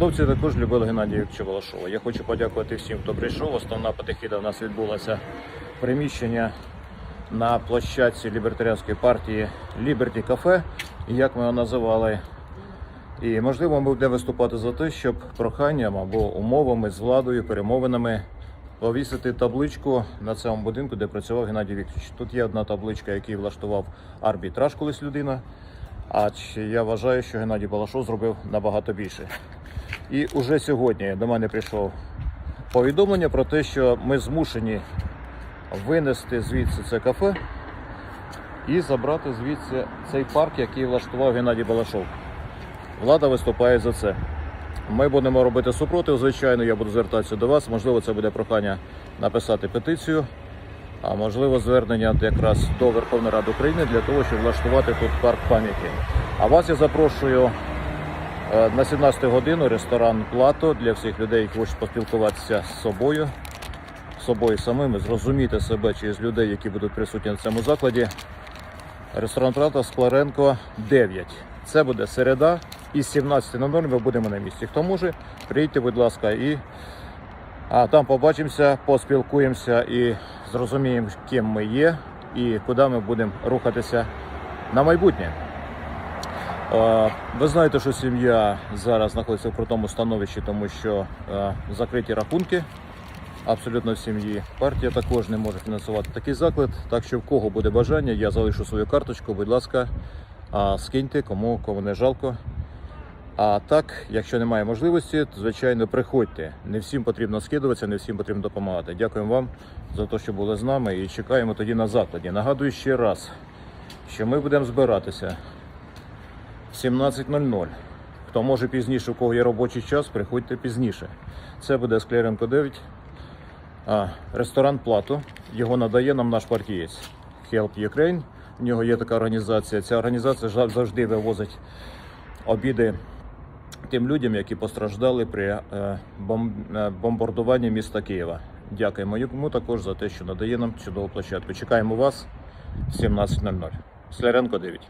Посадовці також любили Геннадія Вікторовича Я хочу подякувати всім, хто прийшов. Основна патихіда в нас відбулася приміщення на площадці лібертаріанської партії Ліберті Кафе, як ми його називали. І можливо, ми будемо виступати за те, щоб проханням або умовами з владою, перемовинами повісити табличку на цьому будинку, де працював Геннадій Вікторович. Тут є одна табличка, який влаштував арбітраж колись людина. А я вважаю, що Геннадій Балашов зробив набагато більше. І уже сьогодні до мене прийшло повідомлення про те, що ми змушені винести звідси це кафе і забрати звідси цей парк, який влаштував Геннадій Балашов. Влада виступає за це. Ми будемо робити супротив. Звичайно, я буду звертатися до вас. Можливо, це буде прохання написати петицію, а можливо, звернення якраз до Верховної Ради України для того, щоб влаштувати тут парк пам'яті. А вас я запрошую на 17 годину ресторан Плато для всіх людей, які хочуть поспілкуватися з собою, з собою самими, зрозуміти себе через людей, які будуть присутні на цьому закладі. Ресторан Плато Скларенко 9. Це буде середа. І з 17.00 ми будемо на місці. Хто може, приїдьте, будь ласка, і а, там побачимося, поспілкуємося і зрозуміємо, ким ми є і куди ми будемо рухатися на майбутнє. Е, Ви знаєте, що сім'я зараз знаходиться в крутому становищі, тому що е, закриті рахунки абсолютно в сім'ї. Партія також не може фінансувати такий заклад. Так що в кого буде бажання, я залишу свою карточку, будь ласка, скиньте, кому, кому не жалко. А так, якщо немає можливості, то звичайно приходьте. Не всім потрібно скидуватися, не всім потрібно допомагати. Дякуємо вам за те, що були з нами і чекаємо тоді на закладі. Нагадую ще раз, що ми будемо збиратися 17.00. Хто може пізніше, у кого є робочий час, приходьте пізніше. Це буде Скляренко 9, а, ресторан Плато. Його надає нам наш партієць Help Ukraine. В нього є така організація. Ця організація завжди вивозить обіди тим людям, які постраждали при е, е, бомбардуванні міста Києва. Дякуємо йому також за те, що надає нам чудову площадку. Чекаємо вас в 17.00. Сляренко 9.